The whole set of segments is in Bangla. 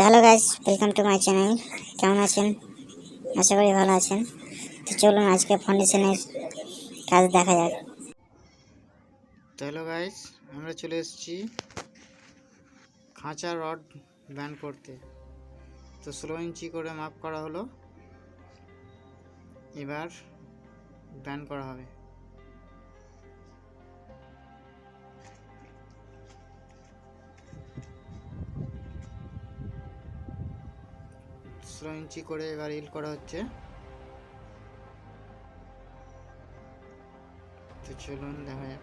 Hello guys welcome to my channel কেমন আছেন? আশা করি ভালো আছেন। তো চলুন আজকে ফাউন্ডেশনের কাজ দেখা যাক। তো হ্যালো গাইস, আমরা চলে এসেছি খাঁচা রড ব্যান করতে। তো ষোলো ইঞ্চি করে মাপ করা হলো। এবার ব্যান করা হবে। ষোলো ইঞ্চি করে এবার ইল করা হচ্ছে। তো চলুন, দেখা যাক।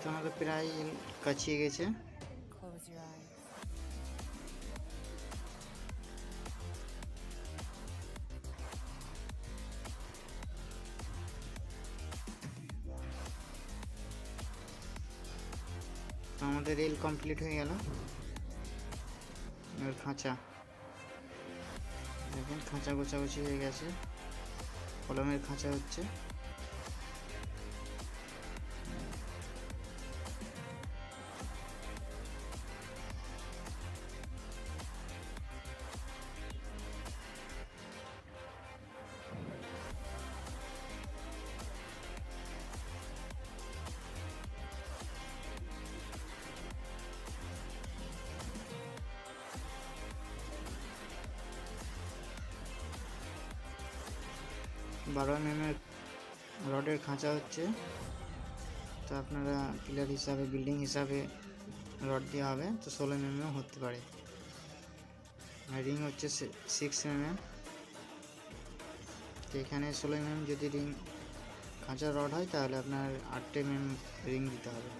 তো আমাদের প্রায় কাছিয়ে গেছে। আমাদের রেল কমপ্লিট হয়ে গেল। আর খাঁচা। দেখেন, খাঁচা গোছাগুছি হয়ে গেছে। কলমের খাঁচা হচ্ছে। বারো এমএমের রডের খাঁচা হচ্ছে। তো আপনারা পিলার হিসাবে, বিল্ডিং হিসাবে রড দেওয়া হবে। তো ষোলো এমএমও হতে পারে। আর রিং হচ্ছে সিক্স এমএম। তো এখানে ষোলো এমএম যদি রিং খাঁচা রড হয়, তাহলে আপনার আট এমএম রিং দিতে হবে।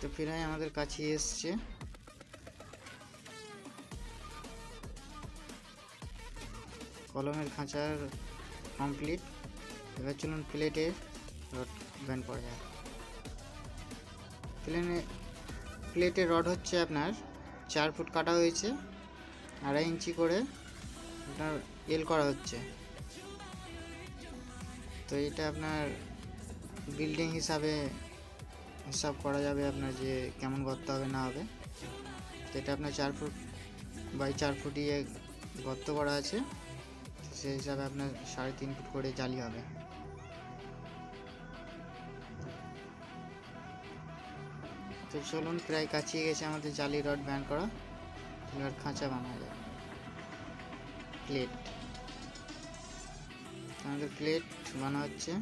তো প্রায় আমাদের কাছে এসছে। কলমের খাঁচার কমপ্লিট এবার চলুন প্লেটে রড ব্যান্ড করা যায় প্লেনে প্লেটে রড হচ্ছে আপনার চার ফুট কাটা হয়েছে, আড়াই ইঞ্চি করে আপনার এল করা হচ্ছে। তো এটা আপনার বিল্ডিং হিসাবে হিসাব করা যাবে আপনার যে কেমন গর্ত হবে, না হবে। তো এটা আপনার চার ফুট বাই চার ফুটিয়ে গর্ত করা আছে, সেই হিসাবে আপনার সাড়ে তিন ফুট করে জালি হবে। তো চলুন, প্রায় কাছিয়ে গেছে আমাদের জালি রড ব্যান করা। এবার খাঁচা বানানো যাবে প্লেট। আমাদের প্লেট বানা হচ্ছে।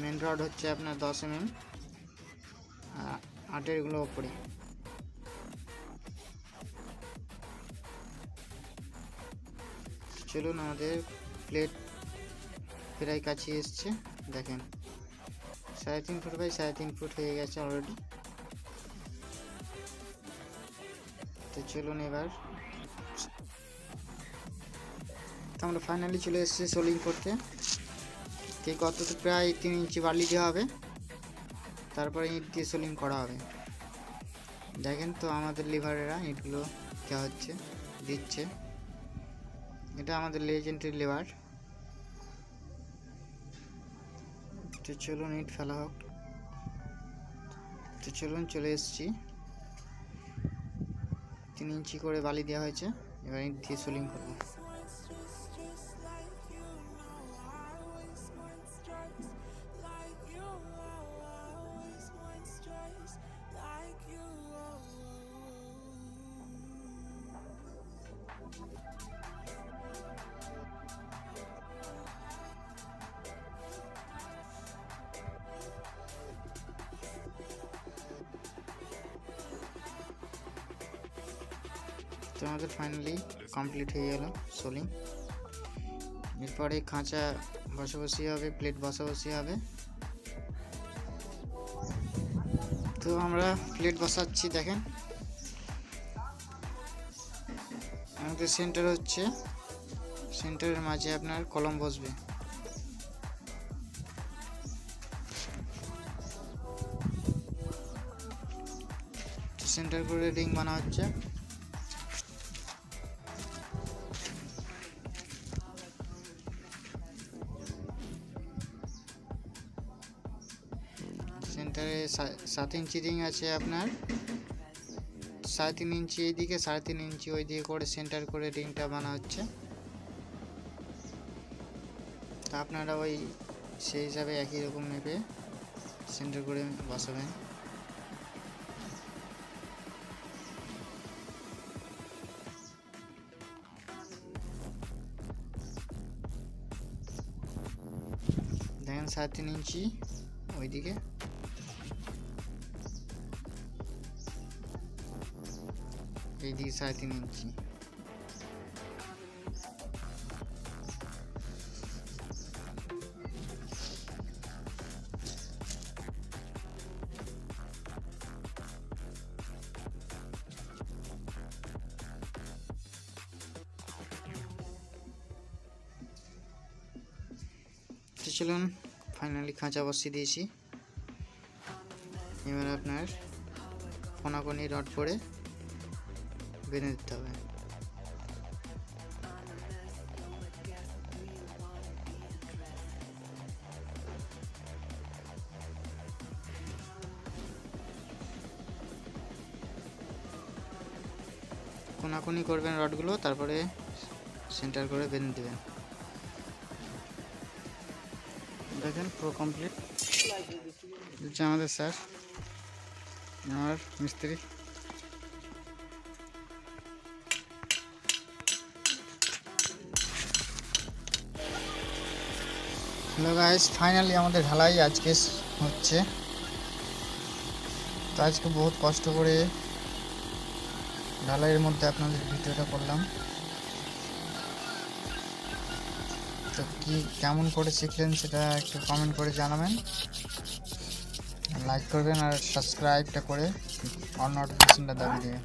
মেন রড হচ্ছে আপনার দশ এম এম আটেরগুলো ওপরে। চলুন আমাদের প্লেট প্রায় কাছে এসছে, দেখেন। সাড়ে তিন ফুট বাই সাড়ে তিন ফুট হয়ে গেছে অলরেডি তো চলুন এবার। তো আমরা ফাইনালি চলে এসেছি সোলিং করতে এই গর্ততে প্রায় তিন ইঞ্চি বালি দেওয়া হবে। তারপরে ইট দিয়ে সোলিং করা হবে। দেখেন তো আমাদের লিভারেরা ইটগুলো দেওয়া হচ্ছে, দিচ্ছে। এটা আমাদের লেজেন্ডের লিভার তো চলুন ইট ফেলা হোক। তো চলুন চলে এসেছি। তিন ইঞ্চি করে বালি দেওয়া হয়েছে, এবার ইট দিয়ে সোলিং করব। তো আমাদের ফাইনালি কমপ্লিট হয়ে গেল সোলিং এরপরে খাঁচা বসাবসি হবে প্লেট বসাবসি হবে। তো আমরা প্লেট বসাচ্ছি, দেখেন। আমাদের সেন্টার হচ্ছে সেন্টারের মাঝে আপনার কলম বসবে। সেন্টার করে রিং বানা হচ্ছে। সাত ইঞ্চি রিং আছে আপনার। সাড়ে তিন ইঞ্চি এইদিকে, সাড়ে তিন ইঞ্চি ওই দিকে করে সেন্টার করে রিংটা বানা হচ্ছে। তা আপনারা ওই সেই হিসাবে একই রকম মেপে সেন্টার করে বসাবেন। দেখেন সাড়ে তিন ইঞ্চি ওইদিকে। এইদিকে সাড়ে তিন ইঞ্চি। চলুন ফাইনালি খাঁচা বসিয়ে দিয়েছি। এবার আপনার কোনাকোনি রড করে বেঁধে দিতে হবে কোনাকুনি করবেন রডগুলো তারপরে সেন্টার করে বেঁধে দেবেন। দেখেন পুরো কমপ্লিট আমাদের স্যার আমার মিস্ত্রি। হ্যালো গাইস ফাইনালি আমাদের ঢালাই আজকে হচ্ছে। তো আজকে বহুত কষ্ট করে ঢালাইয়ের মধ্যে আপনাদের ভিডিওটা করলাম। তো কি, কেমন করে শিখলেন সেটা একটু কমেন্ট করে জানাবেন। লাইক করবেন আর সাবস্ক্রাইবটা করে অল নোটিফিকেশনটা দাবি দেবেন।